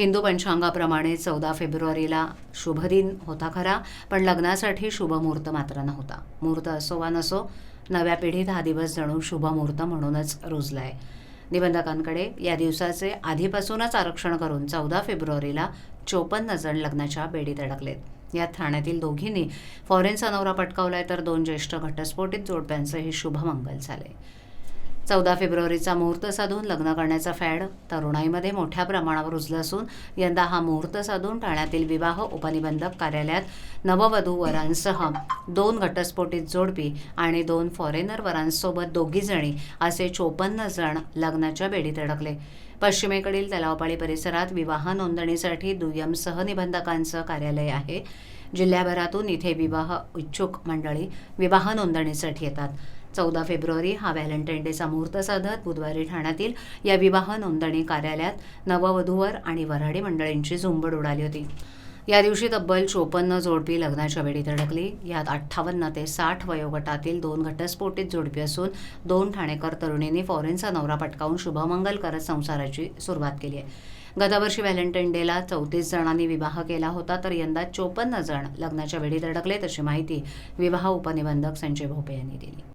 हिंदू पंचांगाप्रमाणे चौदा फेब्रुवारीला शुभदिन होता खरा पण लग्नासाठी शुभमुहूर्त मात्र नव्हता. मुहूर्त असो वा नसो नव्या पिढीत हा दिवस जणू शुभमुहूर्त म्हणूनच रुजला आहे निबंधकांकडे या दिवसाचे आधीपासूनच आरक्षण करून चौदा फेब्रुवारीला चोपन्न जण लग्नाच्या बेडीत अडकलेत. यात ठाण्यातील दोघींनी फॉरेनचा नवरा पटकावलाय तर दोन ज्येष्ठ घटस्फोटित जोडप्यांचंही शुभमंगल झाले चौदा फेब्रुवारीचा मुहूर्त साधून लग्न करण्याचा फॅड तरुणाईमध्ये मोठ्या प्रमाणावर रुजला असून यंदा हा मुहूर्त साधून ठाण्यातील विवाह उपनिबंधक कार्यालयात नववधू वरांसह दोन घटस्फोटित जोडपी आणि दोन फॉरेनर वरांसोबत दोघीजणी असे चोपन्न जण लग्नाच्या बेडीत अडकले पश्चिमेकडील तलावपाळी परिसरात विवाह नोंदणीसाठी दुय्यम सहनिबंधकांचं कार्यालय आहे. जिल्ह्याभरातून इथे विवाह इच्छुक मंडळी विवाह नोंदणीसाठी येतात. चौदा फेब्रुवारी हा व्हॅलेंटाईन डेचा मुहूर्त साधत बुधवारी ठाण्यातील या विवाह नोंदणी कार्यालयात नववधूवर आणि वऱ्हाडी मंडळींची झुंबड उडाली होती. या दिवशी तब्बल चोपन्न जोडपी लग्नाच्या वेळीत अडकली यात अठ्ठावन्न ते साठ वयोगटातील दोन घटस्फोटित जोडपी असून दोन ठाणेकर तरुणींनी फॉरेनचा नवरा पटकावून शुभमंगल करत संसाराची सुरुवात केली आहे. गतवर्षी व्हॅलेंटाईन डेला चौतीस जणांनी विवाह केला होता तर यंदा चोपन्न जण लग्नाच्या वेळी धडकले तशी माहिती विवाह उपनिबंधक संजय भोपे यांनी दिली.